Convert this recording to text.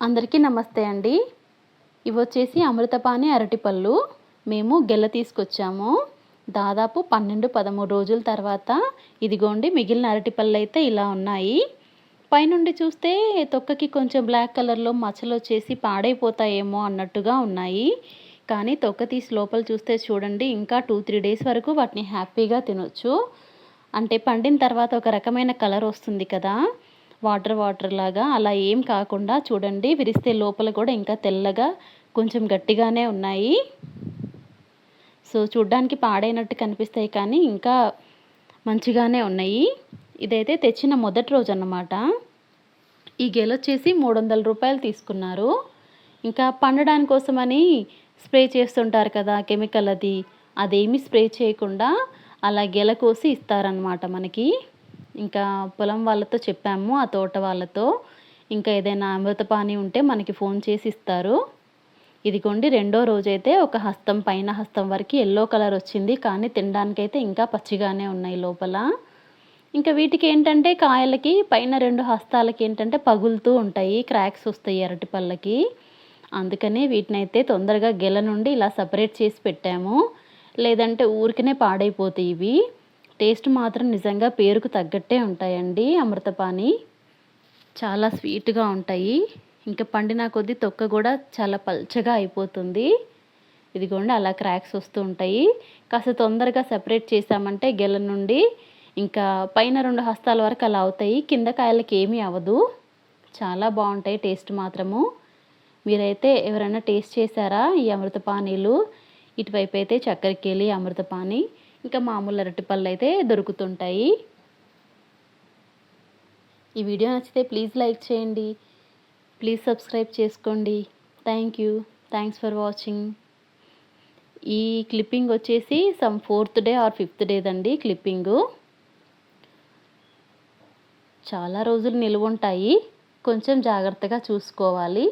అందరికీ నమస్తే అండి. ఇవి వచ్చేసి అమృతపాణి అరటిపళ్ళు. మేము గెల్ల తీసుకొచ్చాము. దాదాపు పన్నెండు పదమూడు రోజుల తర్వాత ఇదిగోండి మిగిలిన అరటిపళ్ళు అయితే ఇలా ఉన్నాయి. పైనుండి చూస్తే తొక్కకి కొంచెం బ్లాక్ కలర్లో మచ్చలు వచ్చేసి పాడైపోతాయేమో అన్నట్టుగా ఉన్నాయి. కానీ తొక్క తీసి లోపల చూస్తే చూడండి ఇంకా టూ త్రీ డేస్ వరకు వాటిని హ్యాపీగా తినొచ్చు. అంటే పండిన తర్వాత ఒక రకమైన కలర్ వస్తుంది కదా. వాటర్ వాటర్ లాగా. అలా ఏం కాకుండా చూడండి విరిస్తే లోపల కూడా ఇంకా తెల్లగా కొంచెం గట్టిగానే ఉన్నాయి. సో చూడ్డానికి పాడైనట్టు కనిపిస్తాయి కానీ ఇంకా మంచిగానే ఉన్నాయి. ఇదైతే తెచ్చిన మొదటి రోజు అన్నమాట ఈ గెల వచ్చేసి మూడు వందల రూపాయలు తీసుకున్నారు. ఇంకా పండడానికి కోసమని స్ప్రే చేస్తుంటారు కదా కెమికల్ అది. అదేమి స్ప్రే చేయకుండా అలా గెల కోసి ఇస్తారనమాట మనకి. ఇంకా పొలం వాళ్ళతో చెప్పాము ఆ తోట వాళ్ళతో. ఇంకా ఏదైనా అమృతపాణి ఉంటే మనకి ఫోన్ చేసి ఇస్తారు. ఇదిగోండి రెండో రోజైతే ఒక హస్తం పైన హస్తం వరకు ఎల్లో కలర్ వచ్చింది. కానీ తినడానికైతే ఇంకా పచ్చిగానే ఉన్నాయి లోపల. ఇంకా వీటికి ఏంటంటే కాయలకి పైన రెండు హస్తాలకి ఏంటంటే పగులుతూ ఉంటాయి. క్రాక్స్ వస్తాయి అరటి పళ్ళకి. వీటిని వీటినైతే తొందరగా గెల నుండి ఇలా సపరేట్ చేసి పెట్టాము. లేదంటే ఊరికనే పాడైపోతాయి ఇవి. టేస్ట్ మాత్రం నిజంగా పేరుకు తగ్గట్టే ఉంటాయండి అమృతపాణి. చాలా స్వీట్గా ఉంటాయి. ఇంకా పండిన కొద్దీ తొక్క కూడా చాలా పల్చగా అయిపోతుంది. ఇదిగోండి అలా క్రాక్స్ వస్తూ ఉంటాయి. కాస్త తొందరగా సెపరేట్ చేసామంటే గెల నుండి ఇంకా పైన రెండు హస్తాల వరకు అలా అవుతాయి. కింద కాయలకి ఏమీ అవ్వదు. చాలా బాగుంటాయి టేస్ట్ మాత్రము. మీరైతే ఎవరైనా టేస్ట్ చేశారా ఈ అమృతపానీలు ఇటువైపు అయితే చక్కెరకేళి అమృతపాణి. ఇంకా మామూలు అరటిపళ్ళు అయితే దొరుకుతుంటాయి. ఈ వీడియో నచ్చితే ప్లీజ్ లైక్ చేయండి. ప్లీజ్ సబ్స్క్రైబ్ చేసుకోండి. Thank you thanks for watching ఈ క్లిప్పింగ్ వచ్చేసి some fourth day or fifth డేదండి clipping. చాలా రోజులు నిలువ ఉంటాయి కొంచెం జాగ్రత్తగా చూసుకోవాలి.